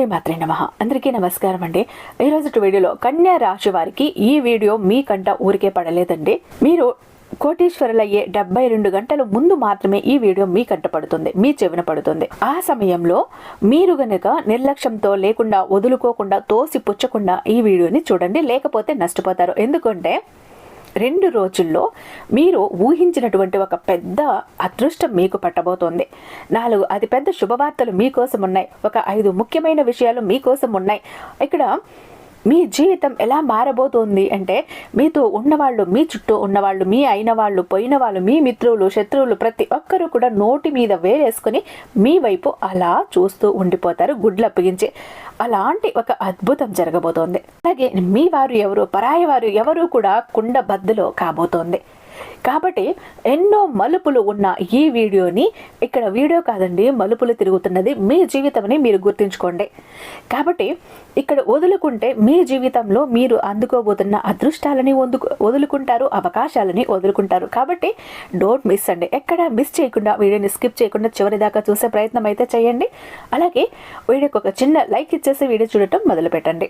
శ్రీమాత్రి నమ. అందరికీ నమస్కారం అండి. ఈరోజు వీడియోలో కన్యా రాశి వారికి ఈ వీడియో మీకంట ఊరికే పడలేదండి. మీరు కోటీశ్వరులయ్యే డెబ్బై రెండు గంటల ముందు మాత్రమే ఈ వీడియో మీ కంట పడుతుంది మీ చెవిన పడుతుంది. ఆ సమయంలో మీరు గనక నిర్లక్ష్యంతో లేకుండా వదులుకోకుండా తోసి పుచ్చకుండా ఈ వీడియోని చూడండి లేకపోతే నష్టపోతారు. ఎందుకంటే రెండు రోజుల్లో మీరు ఊహించినటువంటి ఒక పెద్ద అదృష్టం మీకు పట్టబోతోంది. నాలుగు అతిపెద్ద శుభవార్తలు మీకోసం ఉన్నాయి. ఒక ఐదు ముఖ్యమైన విషయాలు మీకోసం ఉన్నాయి. ఇక్కడ మీ జీవితం ఎలా మారబోతోంది అంటే మీతో ఉన్నవాళ్ళు మీ చుట్టూ ఉన్నవాళ్ళు మీ అయిన వాళ్ళు పోయిన వాళ్ళు మీ మిత్రులు శత్రువులు ప్రతి ఒక్కరూ కూడా నోటి మీద వేలేసుకొని మీ వైపు అలా చూస్తూ ఉండిపోతారు గుడ్లు అప్పగించి అలాంటి ఒక అద్భుతం జరగబోతోంది. అలాగే మీ వారు ఎవరు పరాయి వారు ఎవరు కూడా కుండ బద్దలో కాబోతోంది. కాబట్టి ఎన్నో మలుపులు ఉన్న ఈ వీడియోని ఇక్కడ వీడియో కాదండి మలుపులు తిరుగుతున్నది మీ జీవితంని మీరు గుర్తుంచుకోండి. కాబట్టి ఇక్కడ వదులుకుంటే మీ జీవితంలో మీరు అందుకోబోతున్న అదృష్టాలని వదుకు వదులుకుంటారు అవకాశాలని వదులుకుంటారు. కాబట్టి డోంట్ మిస్ అండి ఎక్కడ మిస్ చేయకుండా వీడియోని స్కిప్ చేయకుండా చివరి దాకా చూసే ప్రయత్నం అయితే చేయండి. అలాగే వీడియోకి ఒక చిన్న లైక్ ఇచ్చేసి వీడియో చూడటం మొదలు పెట్టండి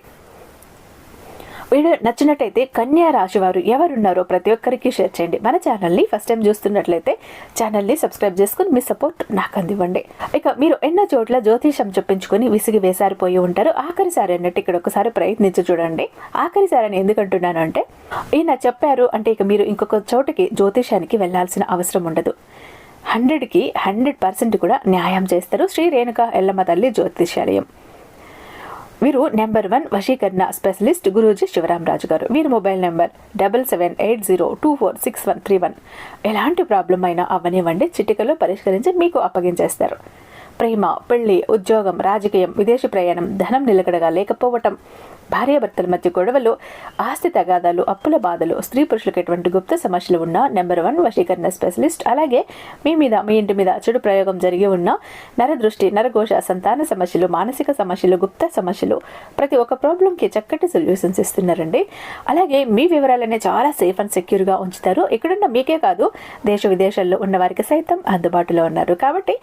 వీడియో నచ్చినట్టయితే కన్యా రాశి వారు ఎవరున్నారో ప్రతి ఒక్కరికి షేర్ చేయండి. మన ఛానల్ని ఫస్ట్ టైం చూస్తున్నట్లయితే ఛానల్ని సబ్స్క్రైబ్ చేసుకుని మీ సపోర్ట్ నాకు అందివ్వండి. ఇక మీరు ఎన్నో చోట్ల జ్యోతిషం చెప్పించుకొని విసిగి వేసారిపోయి ఉంటారు. ఆఖరిసారి అన్నట్టు ఇక్కడ ఒకసారి ప్రయత్నించి చూడండి. ఆఖరిసారి అని ఎందుకంటున్నాను అంటే ఈయన చెప్పారు అంటే ఇక మీరు ఇంకొక చోటుకి జ్యోతిషానికి వెళ్ళాల్సిన అవసరం ఉండదు. హండ్రెడ్కి హండ్రెడ్ పర్సెంట్ కూడా న్యాయం చేస్తారు. శ్రీ రేణుక ఎల్లమ్మ తల్లి జ్యోతిషాలయం వీరు నెంబర్ వన్ వశీకరణ స్పెషలిస్ట్ గురూజీ శివరామరాజు గారు. వీరి mobile number double seven eight zero two four six one three one. ఎలాంటి ప్రాబ్లం అయినా అవనివ్వండి చిటికలో పరిష్కరించి మీకు అప్పగించేస్తారు. ప్రేమ పెళ్ళి ఉద్యోగం రాజకీయం విదేశీ ప్రయాణం ధనం నిలకడగా లేకపోవటం భార్యాభర్తల మధ్య గొడవలు ఆస్తి తగాదాలు అప్పుల బాధలు స్త్రీ పురుషులకు ఎటువంటి గుప్త సమస్యలు ఉన్న నెంబర్ వన్ వశీకరణ స్పెషలిస్ట్. అలాగే మీ మీద మీ ఇంటి మీద చెడు ప్రయోగం జరిగి ఉన్న నరదృష్టి నరఘోష సంతాన సమస్యలు మానసిక సమస్యలు గుప్త సమస్యలు ప్రతి ఒక్క ప్రాబ్లంకి చక్కటి సొల్యూషన్స్ ఇస్తున్నారండి. అలాగే మీ వివరాలనే చాలా సేఫ్ అండ్ సెక్యూర్గా ఉంచుతారు. ఇక్కడున్న మీకే కాదు దేశ విదేశాల్లో ఉన్న వారికి సైతం అందుబాటులో ఉన్నారు. కాబట్టి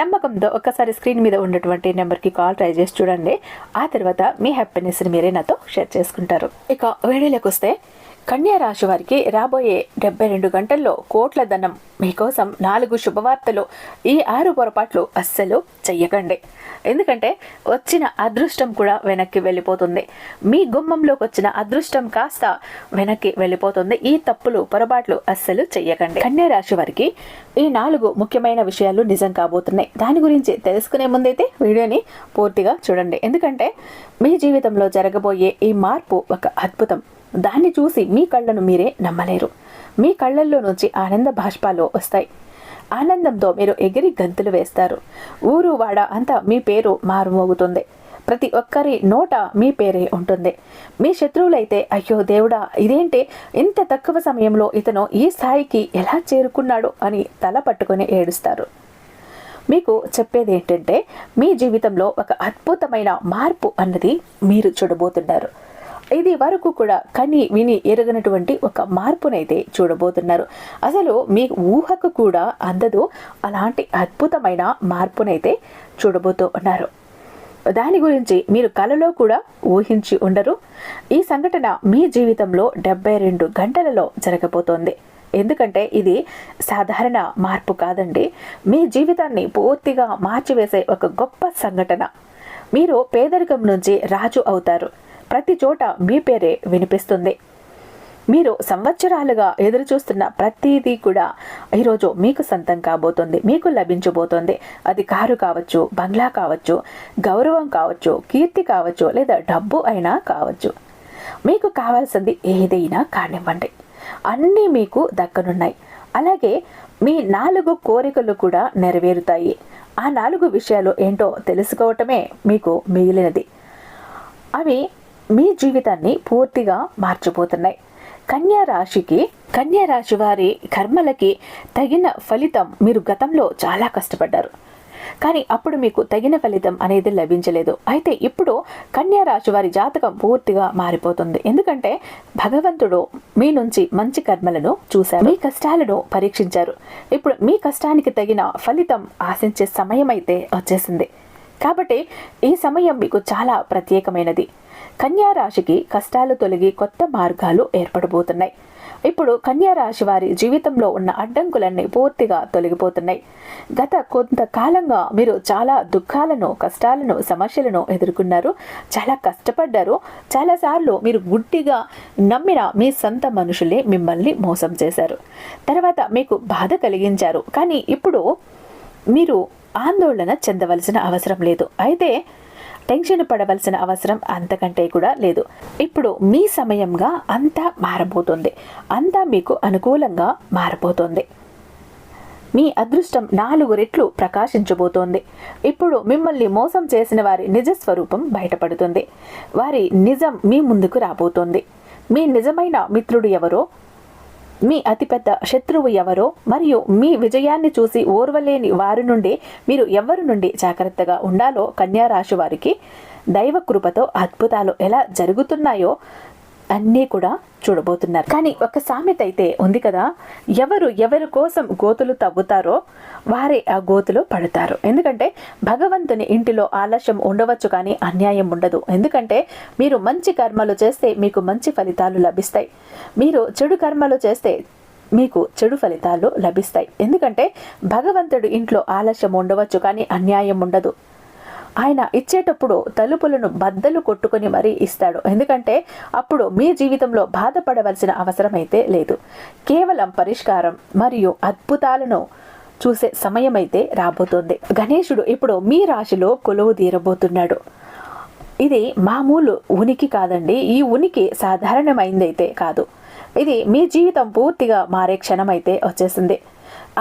నమ్మకంతో ఒక్కసారి స్క్రీన్ మీద ఉన్నటువంటి నెంబర్కి కాల్ ట్రై చేసి చూడండి. ఆ తర్వాత మీ హ్యాపీనెస్ని మీరే నాతో షేర్ చేసుకుంటారు. ఇక వేడిలోకి వస్తే కన్యా రాశి వారికి రాబోయే డెబ్బై రెండు గంటల్లో కోట్ల ధనం. మీకోసం నాలుగు శుభవార్తలు. ఈ ఆరు పొరపాట్లు అస్సలు చెయ్యకండి. ఎందుకంటే వచ్చిన అదృష్టం కూడా వెనక్కి వెళ్ళిపోతుంది. మీ గుమ్మంలోకి వచ్చిన అదృష్టం కాస్త వెనక్కి వెళ్ళిపోతుంది. ఈ తప్పులు పొరపాట్లు అస్సలు చెయ్యకండి. కన్యా రాశి వారికి ఈ నాలుగు ముఖ్యమైన విషయాలు నిజం కాబోతున్నాయి. దాని గురించి తెలుసుకునే ముందైతే వీడియోని పూర్తిగా చూడండి. ఎందుకంటే మీ జీవితంలో జరగబోయే ఈ మార్పు ఒక అద్భుతం. దాన్ని చూసి మీ కళ్ళను మీరే నమ్మలేరు. మీ కళ్ళల్లో నుంచి ఆనంద భాష్పాలు వస్తాయి. ఆనందంతో మీరు ఎగిరి గంతులు వేస్తారు. ఊరు వాడ అంతా మీ పేరు మారుమోగుతుంది. ప్రతి ఒక్కరి నోట మీ పేరే ఉంటుంది. మీ శత్రువులైతే అయ్యో దేవుడా ఇదేంటి? ఇంత తక్కువ సమయంలో ఇతను ఈ స్థాయికి ఎలా చేరుకున్నాడు? అని తల పట్టుకొని ఏడుస్తారు. మీకు చెప్పేది ఏంటంటే మీ జీవితంలో ఒక అద్భుతమైన మార్పు అన్నది మీరు చూడబోతున్నారు. ఇది వరకు కూడా కని విని ఎరగనటువంటి ఒక మార్పునైతే చూడబోతున్నారు. అసలు మీ ఊహకు కూడా అందదు అలాంటి అద్భుతమైన మార్పునైతే చూడబోతూ ఉన్నారు. దాని గురించి మీరు కలలో కూడా ఊహించి ఉండరు. ఈ సంఘటన మీ జీవితంలో డెబ్బై రెండు గంటలలో జరగబోతోంది. ఎందుకంటే ఇది సాధారణ మార్పు కాదండి. మీ జీవితాన్ని పూర్తిగా మార్చివేసే ఒక గొప్ప సంఘటన. మీరు పేదరికం నుంచి రాజు అవుతారు. ప్రతి చోట మీ పేరే వినిపిస్తుంది. మీరు సంవత్సరాలుగా ఎదురుచూస్తున్న ప్రతిదీ కూడా ఈరోజు మీకు సొంతం కాబోతుంది మీకు లభించబోతోంది. అది కారు కావచ్చు బంగ్లా కావచ్చు గౌరవం కావచ్చు కీర్తి కావచ్చు లేదా డబ్బు అయినా కావచ్చు. మీకు కావాల్సింది ఏదైనా కానివ్వండి. అన్నీ మీకు దక్కనున్నాయి. అలాగే మీ నాలుగు కోరికలు కూడా నెరవేరుతాయి. ఆ నాలుగు విషయాలు ఏంటో తెలుసుకోవటమే మీకు మిగిలినది. అవి మీ జీవితాన్ని పూర్తిగా మార్చిపోతున్నాయి. కన్యా రాశికి కన్యా రాశి వారి కర్మలకి తగిన ఫలితం మీరు గతంలో చాలా కష్టపడ్డారు. కానీ అప్పుడు మీకు తగిన ఫలితం అనేది లభించలేదు. అయితే ఇప్పుడు కన్యా రాశి వారి జాతకం పూర్తిగా మారిపోతుంది. ఎందుకంటే భగవంతుడు మీ నుంచి మంచి కర్మలను చూశారు మీ కష్టాలను పరీక్షించారు. ఇప్పుడు మీ కష్టానికి తగిన ఫలితం ఆశించే సమయం అయితే వచ్చేసింది. కాబట్టి ఈ సమయం మీకు చాలా ప్రత్యేకమైనది. కన్యా రాశికి కష్టాలు తొలగి కొత్త మార్గాలు ఏర్పడబోతున్నాయి. ఇప్పుడు కన్యా రాశి వారి జీవితంలో ఉన్న అడ్డంకులన్నీ పూర్తిగా తొలగిపోతున్నాయి. గత కొంతకాలంగా మీరు చాలా దుఃఖాలను కష్టాలను సమస్యలను ఎదుర్కొన్నారు. చాలా కష్టపడ్డారు. చాలాసార్లు మీరు గుడ్డిగా నమ్మిన మీ సొంత మనుషులే మిమ్మల్ని మోసం చేశారు. తర్వాత మీకు బాధ కలిగించారు. కానీ ఇప్పుడు మీరు ఆందోళన చెందవలసిన అవసరం లేదు. అయితే టెన్షన్ పడవలసిన అవసరం అంతకంటే కూడా లేదు. ఇప్పుడు మీ సమయంగా అంతా మారబోతుంది. అంతా మీకు అనుకూలంగా మారబోతుంది. మీ అదృష్టం నాలుగు రెట్లు ప్రకాశించబోతోంది. ఇప్పుడు మిమ్మల్ని మోసం చేసిన వారి నిజ స్వరూపం బయటపడుతుంది. వారి నిజం మీ ముందుకు రాబోతోంది. మీ నిజమైన మిత్రుడు ఎవరో మీ అతిపెద్ద శత్రువు ఎవరో మరియు మీ విజయాన్ని చూసి ఓర్వలేని వారి నుండి మీరు ఎవరి నుండి జాగ్రత్తగా ఉండాలో కన్యారాశి వారికి దైవ కృపతో అద్భుతాలు ఎలా జరుగుతున్నాయో అన్నీ కూడా చూడబోతున్నారు. కానీ ఒక సామెత అయితే ఉంది కదా ఎవరు ఎవరి కోసం గోతులు తవ్వుతారో వారే ఆ గోతులు పడతారు. ఎందుకంటే భగవంతుని ఇంటిలో ఆలస్యం ఉండవచ్చు కానీ అన్యాయం ఉండదు. ఎందుకంటే మీరు మంచి కర్మలు చేస్తే మీకు మంచి ఫలితాలు లభిస్తాయి. మీరు చెడు కర్మలు చేస్తే మీకు చెడు ఫలితాలు లభిస్తాయి. ఎందుకంటే భగవంతుడు ఇంట్లో ఆలస్యం ఉండవచ్చు కానీ అన్యాయం ఉండదు. ఆయన ఇచ్చేటప్పుడు తలుపులను బద్దలు కొట్టుకొని మరీ ఇస్తాడు. ఎందుకంటే అప్పుడు మీ జీవితంలో బాధపడవలసిన అవసరం అయితే లేదు. కేవలం పరిష్కారం మరియు అద్భుతాలను చూసే సమయం అయితే రాబోతోంది. గణేశుడు ఇప్పుడు మీ రాశిలో కొలువు తీరబోతున్నాడు. ఇది మామూలు ఉనికి కాదండి. ఈ ఉనికి సాధారణమైందైతే కాదు. ఇది మీ జీవితం పూర్తిగా మారే క్షణం అయితే వచ్చేసింది.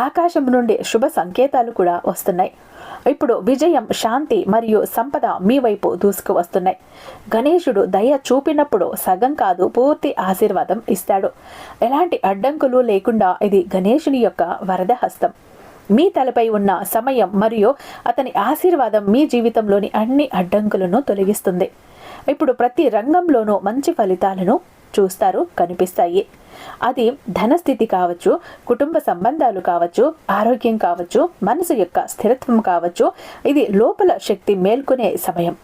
ఆకాశం నుండి శుభ సంకేతాలు కూడా వస్తున్నాయి. ఇప్పుడు విజయం శాంతి మరియు సంపద మీ వైపు దూసుకు వస్తున్నాయి గణేశుడు దయ చూపినప్పుడు సగం కాదు పూర్తి ఆశీర్వాదం ఇస్తాడు. ఎలాంటి అడ్డంకులు లేకుండా ఇది గణేశుని యొక్క వరద హస్తం మీ తలపై ఉన్న సమయం మరియు అతని ఆశీర్వాదం మీ జీవితంలోని అన్ని అడ్డంకులను తొలగిస్తుంది. ఇప్పుడు ప్రతి రంగంలోనూ మంచి ఫలితాలను చూస్తారు కనిపిస్తాయి. అది ధనస్థితి కావచ్చు కుటుంబ సంబంధాలు కావచ్చు ఆరోగ్యం కావచ్చు మనసు యొక్క స్థిరత్వం కావచ్చు ఇది లోపల శక్తి మేల్కొనే సమయం.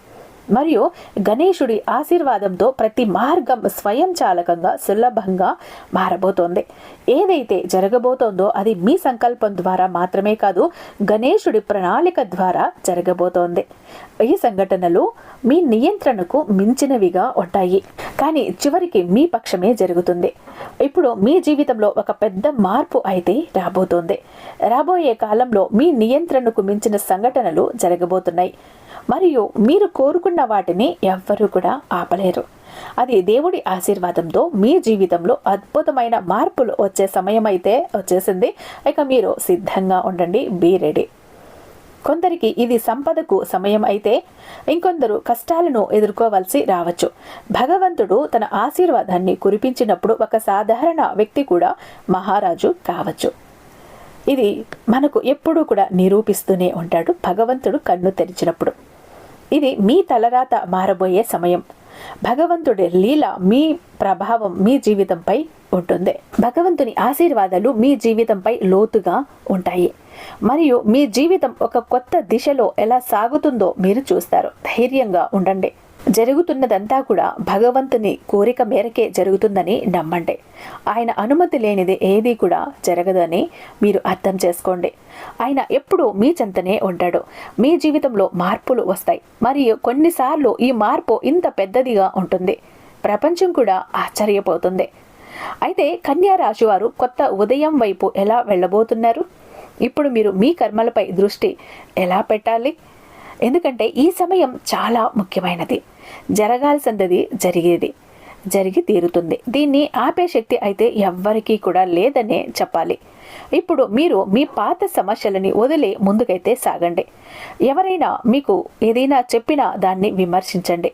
మరియు గణేశుడి ఆశీర్వాదంతో ప్రతి మార్గం స్వయంచాలకంగా సులభంగా మారబోతోంది. ఏదైతే జరగబోతోందో అది మీ సంకల్పం ద్వారా మాత్రమే కాదు గణేశుడి ప్రణాళిక ద్వారా జరగబోతోంది. ఈ సంఘటనలు మీ నియంత్రణకు మించినవిగా ఉంటాయి. కానీ చివరికి మీ పక్షమే జరుగుతుంది. ఇప్పుడు మీ జీవితంలో ఒక పెద్ద మార్పు అయితే రాబోతోంది. రాబోయే కాలంలో మీ నియంత్రణకు మించిన సంఘటనలు జరగబోతున్నాయి. మరియు మీరు కోరుకున్న వాటిని ఎవ్వరూ కూడా ఆపలేరు. అది దేవుడి ఆశీర్వాదంతో మీ జీవితంలో అద్భుతమైన మార్పులు వచ్చే సమయం అయితే వచ్చేసింది. ఇక మీరు సిద్ధంగా ఉండండి బీ రెడీ కొందరికి ఇది సంపదకు సమయం అయితే ఇంకొందరు కష్టాలను ఎదుర్కోవాల్సి రావచ్చు. భగవంతుడు తన ఆశీర్వాదాన్ని కురిపించినప్పుడు ఒక సాధారణ వ్యక్తి కూడా మహారాజు కావచ్చు. ఇది మనకు ఎప్పుడూ కూడా నిరూపిస్తూనే ఉంటాడు భగవంతుడు కన్ను తెరిచినప్పుడు. ఇది మీ తలరాత మారబోయే సమయం. భగవంతుడి లీల మీ ప్రభావం మీ జీవితంపై ఉంటుంది. భగవంతుని ఆశీర్వాదాలు మీ జీవితంపై లోతుగా ఉంటాయి. మరియు మీ జీవితం ఒక కొత్త దిశలో ఎలా సాగుతుందో మీరు చూస్తారు. ధైర్యంగా ఉండండి. జరుగుతున్నదంతా కూడా భగవంతుని కోరిక మేరకే జరుగుతుందని నమ్మండి. ఆయన అనుమతి లేనిది ఏది కూడా జరగదని మీరు అర్థం చేసుకోండి. ఆయన ఎప్పుడూ మీ చెంతనే ఉంటాడు. మీ జీవితంలో మార్పులు వస్తాయి. మరియు కొన్నిసార్లు ఈ మార్పు ఇంత పెద్దదిగా ఉంటుంది. ప్రపంచం కూడా ఆశ్చర్యపోతుంది. అయితే కన్యా రాశి వారు కొత్త ఉదయం వైపు ఎలా వెళ్ళబోతున్నారు? ఇప్పుడు మీరు మీ కర్మలపై దృష్టి ఎలా పెట్టాలి? ఎందుకంటే ఈ సమయం చాలా ముఖ్యమైనది. జరగాల్సింది జరిగేది జరిగి తీరుతుంది. దీన్ని ఆపే శక్తి అయితే ఎవ్వరికీ కూడా లేదనే చెప్పాలి. ఇప్పుడు మీరు మీ పాత సమస్యలని వదిలి ముందుకైతే సాగండి. ఎవరైనా మీకు ఏదైనా చెప్పినా దాన్ని విమర్శించండి.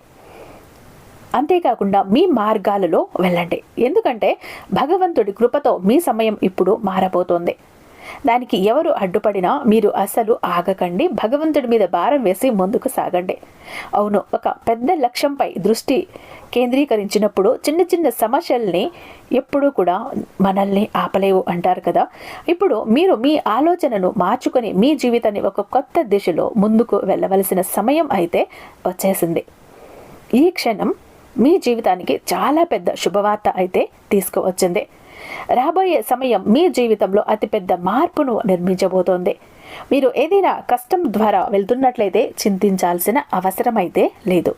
అంతేకాకుండా మీ మార్గాలలో వెళ్ళండి. ఎందుకంటే భగవంతుడి కృపతో మీ సమయం ఇప్పుడు మారబోతోంది. దానికి ఎవరు అడ్డుపడినా మీరు అసలు ఆగకండి. భగవంతుడి మీద భారం వేసి ముందుకు సాగండి. అవును ఒక పెద్ద లక్ష్యంపై దృష్టి కేంద్రీకరించినప్పుడు చిన్న చిన్న సమస్యల్ని ఎప్పుడూ కూడా మనల్ని ఆపలేవు అంటారు కదా. ఇప్పుడు మీరు మీ ఆలోచనను మార్చుకొని మీ జీవితాన్ని ఒక కొత్త దిశలో ముందుకు వెళ్ళవలసిన సమయం అయితే వచ్చేసింది. ఈ క్షణం మీ జీవితానికి చాలా పెద్ద శుభవార్త అయితే తీసుకువచ్చింది. రాబోయే సమయం మీ జీవితంలో అతిపెద్ద మార్పును నిర్మించబోతోంది. మీరు ఏదైనా కష్టం ద్వారా వెళ్తున్నట్లయితే చింతించాల్సిన అవసరమైతే లేదు.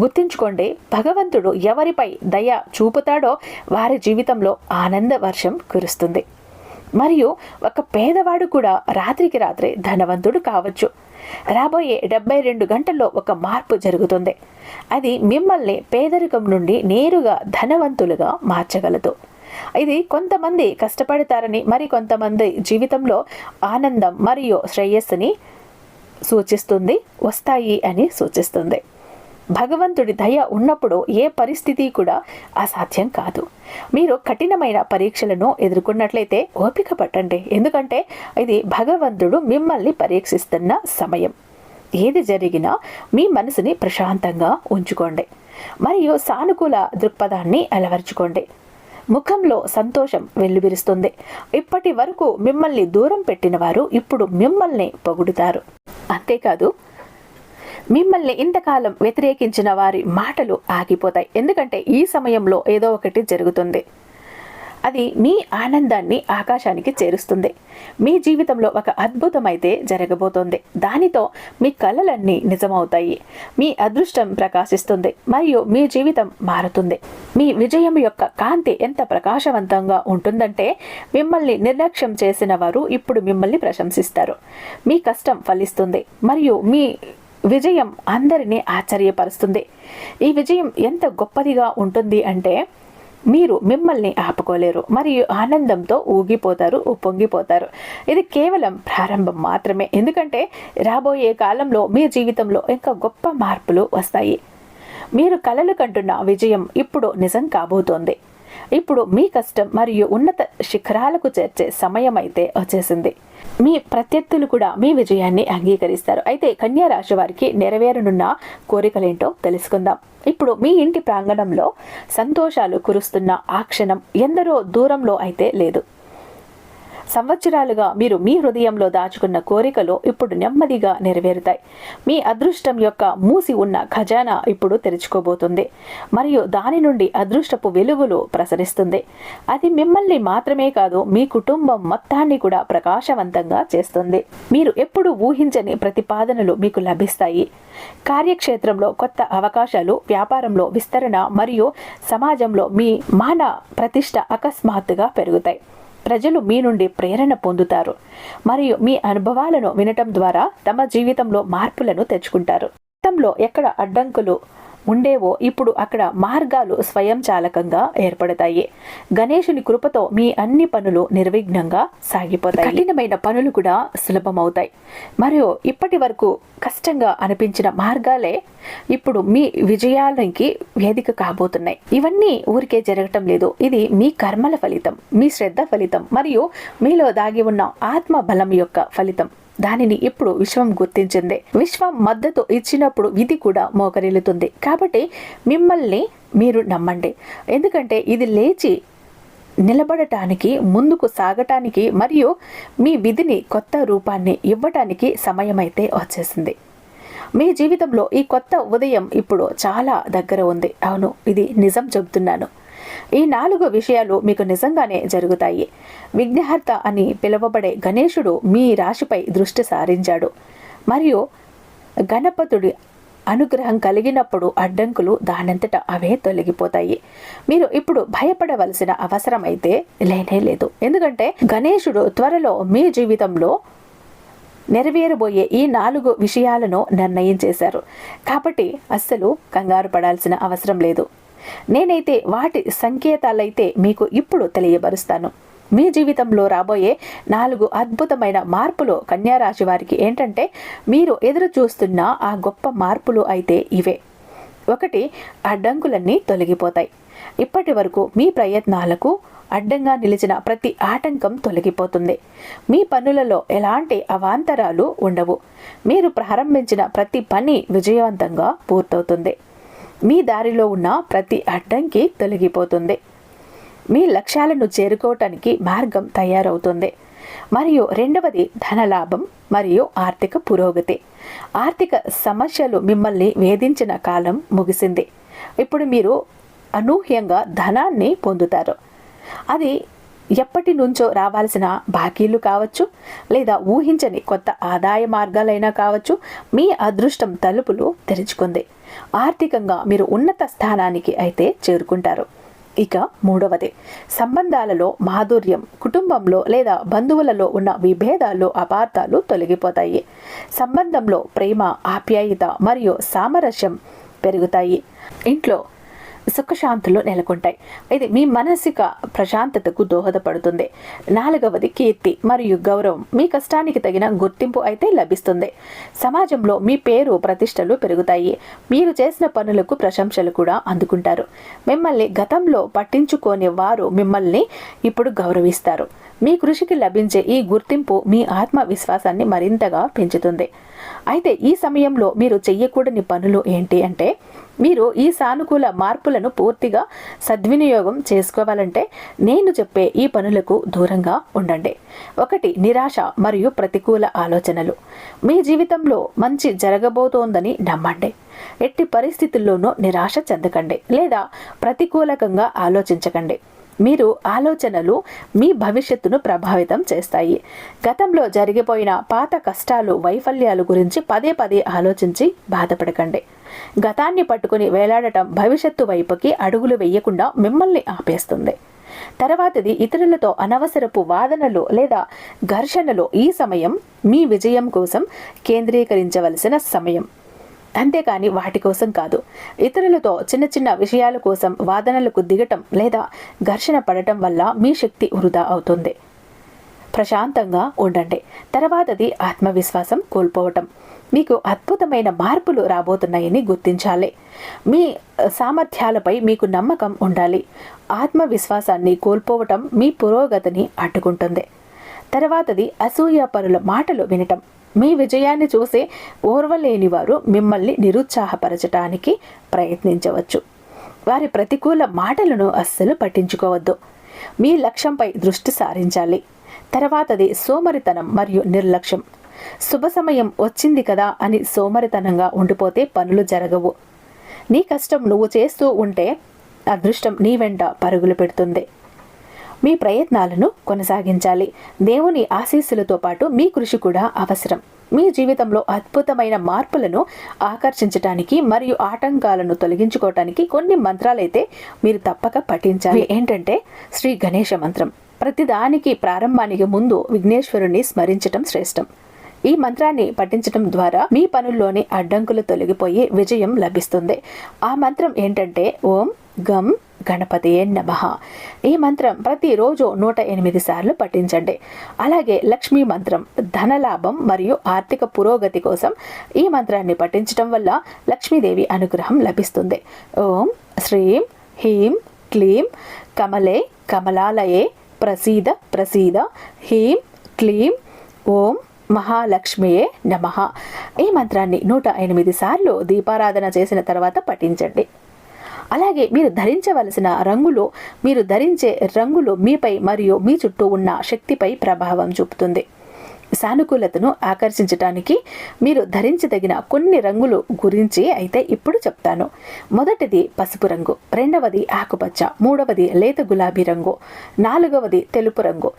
గుర్తుంచుకోండి భగవంతుడు ఎవరిపై దయ చూపుతాడో వారి జీవితంలో ఆనంద వర్షం కురుస్తుంది. మరియు ఒక పేదవాడు కూడా రాత్రికి రాత్రి ధనవంతుడు కావచ్చు. రాబోయే డెబ్బై రెండు గంటల్లో ఒక మార్పు జరుగుతుంది. అది మిమ్మల్ని పేదరికం నుండి నేరుగా ధనవంతులుగా మార్చగలదు. ఇది కొంతమంది కష్టపడతారని మరి కొంతమంది జీవితంలో ఆనందం మరియు శ్రేయస్సుని సూచిస్తుంది వస్తాయి అని సూచిస్తుంది. భగవంతుడి దయ ఉన్నప్పుడు ఏ పరిస్థితి కూడా అసాధ్యం కాదు. మీరు కఠినమైన పరీక్షలను ఎదుర్కొన్నట్లయితే ఓపిక పట్టండి. ఎందుకంటే ఇది భగవంతుడు మిమ్మల్ని పరీక్షిస్తున్న సమయం. ఏది జరిగినా మీ మనసుని ప్రశాంతంగా ఉంచుకోండి. మరియు సానుకూల దృక్పథాన్ని అలవర్చుకోండి. ముఖంలో సంతోషం వెల్లువిరుస్తుంది ఇప్పటి వరకు మిమ్మల్ని దూరం పెట్టిన వారు ఇప్పుడు మిమ్మల్ని పొగుడుతారు. అంతేకాదు మిమ్మల్ని ఇంతకాలం వ్యతిరేకించిన వారి మాటలు ఆగిపోతాయి. ఎందుకంటే ఈ సమయంలో ఏదో ఒకటి జరుగుతుంది. అది మీ ఆనందాన్ని ఆకాశానికి చేరుస్తుంది. మీ జీవితంలో ఒక అద్భుతం అయితే జరగబోతోంది. దానితో మీ కళలన్నీ నిజమవుతాయి. మీ అదృష్టం ప్రకాశిస్తుంది మరియు మీ జీవితం మారుతుంది. మీ విజయం యొక్క కాంతి ఎంత ప్రకాశవంతంగా ఉంటుందంటే మిమ్మల్ని నిర్లక్ష్యం చేసిన వారు ఇప్పుడు మిమ్మల్ని ప్రశంసిస్తారు. మీ కష్టం ఫలిస్తుంది మరియు మీ విజయం అందరినీ ఆశ్చర్యపరుస్తుంది. ఈ విజయం ఎంత గొప్పదిగా ఉంటుంది అంటే మీరు మిమ్మల్ని ఆపుకోలేరు మరియు ఆనందంతో ఊగిపోతారు ఉప్పొంగిపోతారు. ఇది కేవలం ప్రారంభం మాత్రమే. ఎందుకంటే రాబోయే కాలంలో మీ జీవితంలో ఇంకా గొప్ప మార్పులు వస్తాయి. మీరు కలలు కంటున్న విజయం ఇప్పుడు నిజం కాబోతోంది. ఇప్పుడు మీ కష్టం మరియు ఉన్నత శిఖరాలకు చేర్చే సమయం అయితే వచ్చేసింది. మీ ప్రత్యర్థులు కూడా మీ విజయాన్ని అంగీకరిస్తారు. అయితే కన్యా రాశి వారికి నెరవేరనున్న కోరికలేంటో తెలుసుకుందాం. ఇప్పుడు మీ ఇంటి ప్రాంగణంలో సంతోషాలు కురుస్తున్న ఆ క్షణం ఎందరో దూరంలో అయితే లేదు. సంవత్సరాలుగా మీరు మీ హృదయంలో దాచుకున్న కోరికలు ఇప్పుడు నెమ్మదిగా నెరవేరుతాయి. మీ అదృష్టం యొక్క మూసి ఉన్న ఖజానా ఇప్పుడు తెరుచుకోబోతుంది. మరియు దాని నుండి అదృష్టపు వెలుగులు ప్రసరిస్తుంది. అది మిమ్మల్ని మాత్రమే కాదు మీ కుటుంబం మొత్తాన్ని కూడా ప్రకాశవంతంగా చేస్తుంది. మీరు ఎప్పుడు ఊహించని ప్రతిపాదనలు మీకు లభిస్తాయి. కార్యక్షేత్రంలో కొత్త అవకాశాలు వ్యాపారంలో విస్తరణ మరియు సమాజంలో మీ మాన ప్రతిష్ట అకస్మాత్తుగా పెరుగుతాయి. ప్రజలు మీ నుండి ప్రేరణ పొందుతారు మరియు మీ అనుభవాలను వినటం ద్వారా తమ జీవితంలో మార్పులను తెచ్చుకుంటారు. గతంలో ఎక్కడ అడ్డంకులు ఉండేవో ఇప్పుడు అక్కడ మార్గాలు స్వయంచాలకంగా ఏర్పడతాయి. గణేషుని కృపతో మీ అన్ని పనులు నిర్విఘ్నంగా సాగిపోతాయి. కఠినమైన పనులు కూడా సులభమవుతాయి. మరియు ఇప్పటి వరకు కష్టంగా అనిపించిన మార్గాలే ఇప్పుడు మీ విజయాలకి వేదిక కాబోతున్నాయి. ఇవన్నీ ఊరికే జరగటం లేదు. ఇది మీ కర్మల ఫలితం మీ శ్రద్ధ ఫలితం మరియు మీలో దాగి ఉన్న ఆత్మ బలం యొక్క ఫలితం. దానిని ఇప్పుడు విశ్వం గుర్తించింది? విశ్వం మద్దతు ఇచ్చినప్పుడు విధి కూడా మోకరిల్లుతుంది. కాబట్టి మిమ్మల్ని మీరు నమ్మండి. ఎందుకంటే ఇది లేచి నిలబడటానికి ముందుకు సాగటానికి మరియు మీ విధిని కొత్త రూపాన్ని ఇవ్వటానికి సమయమైతే వచ్చేసింది. మీ జీవితంలో ఈ కొత్త ఉదయం ఇప్పుడు చాలా దగ్గర ఉంది. అవును ఇది నిజం చెబుతున్నాను. ఈ నాలుగు విషయాలు మీకు నిజంగానే జరుగుతాయి. విఘ్నహర్త అని పిలువబడే గణేశుడు మీ రాశిపై దృష్టి సారించాడు. మరియు గణపతుడి అనుగ్రహం కలిగినప్పుడు అడ్డంకులు దానంతట అవే తొలగిపోతాయి. మీరు ఇప్పుడు భయపడవలసిన అవసరం అయితే లేనే లేదు. ఎందుకంటే గణేశుడు త్వరలో మీ జీవితంలో నెరవేరబోయే ఈ నాలుగు విషయాలను నిర్ణయం చేశారు. కాబట్టి అస్సలు కంగారు పడాల్సిన అవసరం లేదు. నేనైతే వాటి సంకేతాలైతే మీకు ఇప్పుడు తెలియబరుస్తాను. మీ జీవితంలో రాబోయే నాలుగు అద్భుతమైన మార్పులు కన్యారాశి వారికి ఏంటంటే మీరు ఎదురు చూస్తున్న ఆ గొప్ప మార్పులు అయితే ఇవే. ఒకటి అడ్డంకులన్నీ తొలగిపోతాయి. ఇప్పటి వరకు మీ ప్రయత్నాలకు అడ్డంగా నిలిచిన ప్రతి ఆటంకం తొలగిపోతుంది. మీ పనులలో ఎలాంటి అవాంతరాలు ఉండవు. మీరు ప్రారంభించిన ప్రతి పని విజయవంతంగా పూర్తవుతుంది. మీ దారిలో ఉన్న ప్రతి అడ్డంకి తొలగిపోతుంది. మీ లక్ష్యాలను చేరుకోవటానికి మార్గం తయారవుతుంది. మరియు రెండవది ధనలాభం మరియు ఆర్థిక పురోగతి. ఆర్థిక సమస్యలు మిమ్మల్ని వేధించిన కాలం ముగిసింది. ఇప్పుడు మీరు అనూహ్యంగా ధనాన్ని పొందుతారు. అది ఎప్పటి నుంచో రావాల్సిన బాకీలు కావచ్చు లేదా ఊహించని కొత్త ఆదాయ మార్గాలైనా కావచ్చు మీ అదృష్టం తలుపులు తెరుచుకుంది. ఆర్థికంగా మీరు ఉన్నత స్థానానికి అయితే చేరుకుంటారు. ఇక మూడవది సంబంధాలలో మాధుర్యం కుటుంబంలో లేదా బంధువులలో ఉన్న విభేదాలు అపార్థాలు తొలగిపోతాయి. సంబంధంలో ప్రేమ ఆప్యాయత మరియు సామరస్యం పెరుగుతాయి. ఇంట్లో సుఖశాంతులు నెలకొంటాయి. ఇది మీ మానసిక ప్రశాంతతకు దోహదపడుతుంది. నాలుగవది కీర్తి మరియు గౌరవం. మీ కష్టానికి తగిన గుర్తింపు అయితే లభిస్తుంది. సమాజంలో మీ పేరు ప్రతిష్టలు పెరుగుతాయి. మీరు చేసిన పనులకు ప్రశంసలు కూడా అందుకుంటారు. మిమ్మల్ని గతంలో పట్టించుకోని వారు మిమ్మల్ని ఇప్పుడు గౌరవిస్తారు. మీ కృషికి లభించే ఈ గుర్తింపు మీ ఆత్మవిశ్వాసాన్ని మరింతగా పెంచుతుంది. అయితే ఈ సమయంలో మీరు చెయ్యకూడని పనులు ఏంటి అంటే మీరు ఈ సానుకూల మార్పులను పూర్తిగా సద్వినియోగం చేసుకోవాలంటే నేను చెప్పే ఈ పనులకు దూరంగా ఉండండి. ఒకటి నిరాశ మరియు ప్రతికూల ఆలోచనలు. మీ జీవితంలో మంచి జరగబోతోందని నమ్మండి. ఎట్టి పరిస్థితుల్లోనూ నిరాశ చెందకండి. లేదా ప్రతికూలకంగా ఆలోచించకండి. మీరు ఆలోచనలు మీ భవిష్యత్తును ప్రభావితం చేస్తాయి. గతంలో జరిగిపోయిన పాత కష్టాలు వైఫల్యాలు గురించి పదే పదే ఆలోచించి బాధపడకండి. గతాన్ని పట్టుకుని వేలాడటం భవిష్యత్తు వైపుకి అడుగులు వేయకుండా మిమ్మల్ని ఆపేస్తుంది. తర్వాతది ఇతరులతో అనవసరపు వాదనలు లేదా ఘర్షణలు ఈ సమయం మీ విజయం కోసం కేంద్రీకరించవలసిన సమయం. అంతేకాని వాటి కోసం కాదు. ఇతరులతో చిన్న చిన్న విషయాల కోసం వాదనలకు దిగటం లేదా ఘర్షణ పడటం వల్ల మీ శక్తి వృధా అవుతుంది. ప్రశాంతంగా ఉండండి. తర్వాతది ఆత్మవిశ్వాసం కోల్పోవటం. మీకు అద్భుతమైన మార్పులు రాబోతున్నాయని గుర్తించాలి. మీ సామర్థ్యాలపై మీకు నమ్మకం ఉండాలి. ఆత్మవిశ్వాసాన్ని కోల్పోవటం మీ పురోగతిని అడ్డుకుంటుంది. తర్వాతది అసూయ పరుల మాటలు వినటం. మీ విజయాన్ని చూసే ఓర్వలేని వారు మిమ్మల్ని నిరుత్సాహపరచటానికి ప్రయత్నించవచ్చు. వారి ప్రతికూల మాటలను అస్సలు పట్టించుకోవద్దు. మీ లక్ష్యంపై దృష్టి సారించాలి. తర్వాతది సోమరితనం మరియు నిర్లక్ష్యం. శుభ సమయం వచ్చింది కదా అని సోమరితనంగా ఉండిపోతే పనులు జరగవు. నీ కష్టం నువ్వు చేస్తూ ఉంటే అదృష్టం నీ వెంట పరుగులు పెడుతుంది. మీ ప్రయత్నాలను కొనసాగించాలి. దేవుని ఆశీస్సులతో పాటు మీ కృషి కూడా అవసరం. మీ జీవితంలో అద్భుతమైన మార్పులను ఆకర్షించడానికి మరియు ఆటంకాలను తొలగించుకోవటానికి కొన్ని మంత్రాలైతే మీరు తప్పక పఠించాలి. ఏంటంటే శ్రీ గణేష మంత్రం. ప్రతిదానికి ప్రారంభానికి ముందు విఘ్నేశ్వరుని స్మరించటం శ్రేష్టం. ఈ మంత్రాన్ని పఠించడం ద్వారా మీ పనుల్లోని అడ్డంకులు తొలగిపోయి విజయం లభిస్తుంది. ఆ మంత్రం ఏంటంటే ఓం గం గణపతియే నమ. ఈ మంత్రం ప్రతిరోజు నూట ఎనిమిది సార్లు పఠించండి. అలాగే లక్ష్మీ మంత్రం ధనలాభం మరియు ఆర్థిక పురోగతి కోసం ఈ మంత్రాన్ని పఠించడం వల్ల లక్ష్మీదేవి అనుగ్రహం లభిస్తుంది. ఓం శ్రీం హీం క్లీం కమలే కమలాలయే ప్రసీద ప్రసీద హీం క్లీం ఓం మహాలక్ష్మియే నమ. ఈ మంత్రాన్ని నూట ఎనిమిది సార్లు దీపారాధన చేసిన తర్వాత పఠించండి. అలాగే మీరు ధరించవలసిన రంగులు మీరు ధరించే రంగులు మీపై మరియు మీ చుట్టూ ఉన్న శక్తిపై ప్రభావం చూపుతుంది. సానుకూలతను ఆకర్షించడానికి మీరు ధరించదగిన కొన్ని రంగులు గురించి అయితే ఇప్పుడు చెప్తాను. మొదటిది పసుపు రంగు రెండవది ఆకుపచ్చ మూడవది లేత గులాబీ రంగు నాలుగవది తెలుపు రంగు.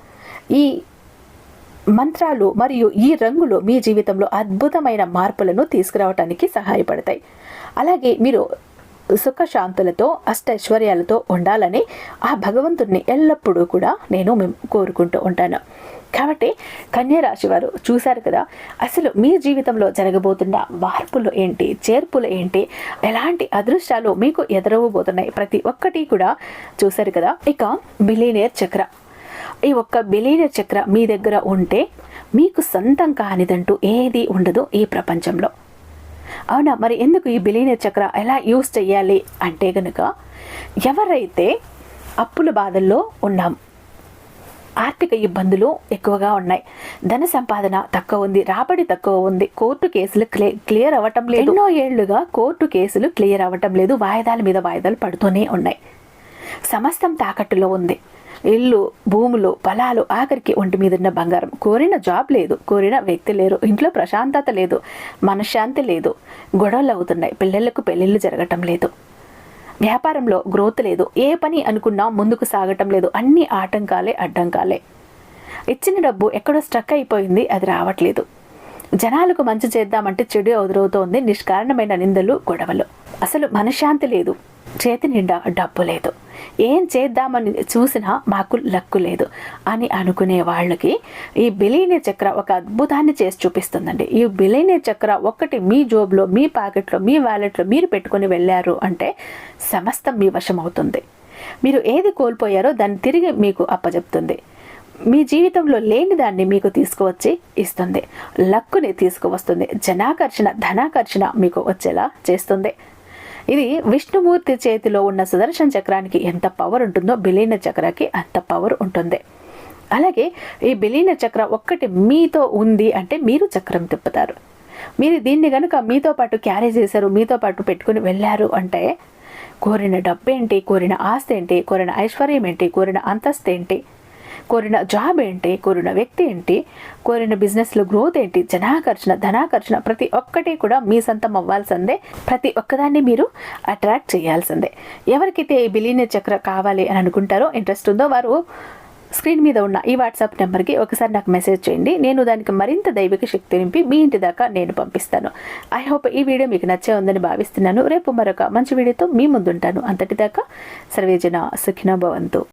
ఈ మంత్రాలు మరియు ఈ రంగులు మీ జీవితంలో అద్భుతమైన మార్పులను తీసుకురావడానికి సహాయపడతాయి. అలాగే మీరు సుఖశాంతులతో అష్టైశ్వర్యాలతో ఉండాలని ఆ భగవంతుడిని ఎల్లప్పుడూ కూడా నేను మేము కోరుకుంటూ ఉంటాను. కాబట్టి కన్యరాశి వారు చూశారు కదా అసలు మీ జీవితంలో జరగబోతున్న మార్పులు ఏంటి చేర్పులు ఏంటి ఎలాంటి అదృష్టాలు మీకు ఎదురవబోతున్నాయి ప్రతి ఒక్కటి కూడా చూశారు కదా ఇక బిలీనియర్ చక్ర. ఈ ఒక్క బిలీన చక్ర మీ దగ్గర ఉంటే మీకు సొంతం కానిదంటూ ఏది ఉండదు ఈ ప్రపంచంలో. అవునా? మరి ఎందుకు ఈ బిలీన చక్ర ఎలా యూస్ చేయాలి అంటే గనుక ఎవరైతే అప్పుల బాధల్లో ఉన్నాం ఆర్థిక ఇబ్బందులు ఎక్కువగా ఉన్నాయి ధన సంపాదన తక్కువ ఉంది రాబడి తక్కువ ఉంది కోర్టు కేసులు క్లే క్లియర్ అవ్వటం లేదు. ఎన్నో ఏళ్ళుగా కోర్టు కేసులు క్లియర్ అవ్వటం లేదు వాయిదాల మీద వాయిదాలు పడుతూనే ఉన్నాయి. సమస్తం తాకట్టులో ఉంది. ఇల్లు భూములు పొలాలు ఆఖరికి ఒంటి మీద ఉన్న బంగారం. కోరిన జాబ్ లేదు కోరిన వ్యక్తి లేరు ఇంట్లో ప్రశాంతత లేదు మనశ్శాంతి లేదు గొడవలు అవుతున్నాయి పిల్లలకు పెళ్ళిళ్ళు జరగటం లేదు. వ్యాపారంలో గ్రోత్ లేదు ఏ పని అనుకున్నా ముందుకు సాగటం లేదు అన్ని ఆటంకాలే అడ్డంకాలే. ఇచ్చిన డబ్బు ఎక్కడో స్ట్రక్ అయిపోయింది అది రావట్లేదు. జనాలకు మంచి చేద్దామంటే చెడు ఎదురవుతోంది నిష్కారణమైన నిందలు గొడవలు. అసలు మనశ్శాంతి లేదు. చేతి నిండా డబ్బు లేదు. ఏం చేద్దామని చూసినా మాకు లక్కు లేదు అని అనుకునే వాళ్ళకి ఈ బిలీనే చక్ర ఒక అద్భుతాన్ని చేసి చూపిస్తుందండి. ఈ బిలీనే చక్ర ఒక్కటి మీ జోబులో మీ పాకెట్లో మీ వ్యాలెట్లో మీరు పెట్టుకుని వెళ్ళారు అంటే సమస్తం మీ వశం అవుతుంది. మీరు ఏది కోల్పోయారో దాన్ని తిరిగి మీకు అప్పజెప్తుంది. మీ జీవితంలో లేని దాన్ని మీకు తీసుకువచ్చి ఇస్తుంది. లక్కుని తీసుకువస్తుంది. జనాకర్షణ ధనాకర్షణ మీకు వచ్చేలా చేస్తుంది. ఇది విష్ణుమూర్తి చేతిలో ఉన్న సుదర్శన చక్రానికి ఎంత పవర్ ఉంటుందో బిలీన చక్రాకి అంత పవర్ ఉంటుంది. అలాగే ఈ బిలీన చక్ర ఒక్కటి మీతో ఉంది అంటే మీరు చక్రం తిప్పుతారు. మీరు దీన్ని కనుక మీతో పాటు క్యారీ చేశారు మీతో పాటు పెట్టుకుని వెళ్ళారు అంటే కోరిన డబ్బేంటి కోరిన ఆస్తి ఏంటి కోరిన ఐశ్వర్యం ఏంటి కోరిన అంతస్తు ఏంటి కోరిన జాబ్ ఏంటి కోరిన వ్యక్తి ఏంటి కోరిన బిజినెస్లో గ్రోత్ ఏంటి జనాకర్షణ ధనాకర్షణ ప్రతి ఒక్కటి కూడా మీ సొంతం అవ్వాల్సిందే. ప్రతి ఒక్కదాన్ని మీరు అట్రాక్ట్ చేయాల్సిందే. ఎవరికైతే ఈ బిలీనియర్ చక్ర కావాలి అని అనుకుంటారో ఇంట్రెస్ట్ ఉందో వారు స్క్రీన్ మీద ఉన్న ఈ వాట్సాప్ నెంబర్కి ఒకసారి నాకు మెసేజ్ చేయండి. నేను దానికి మరింత దైవిక శక్తి నింపి మీ ఇంటి దాకా నేను పంపిస్తాను. ఐ హోప్ ఈ వీడియో మీకు నచ్చే ఉందని భావిస్తున్నాను. రేపు మరొక మంచి వీడియోతో మీ ముందుంటాను. అంతటిదాకా సర్వేజన సుఖిన భవంతు.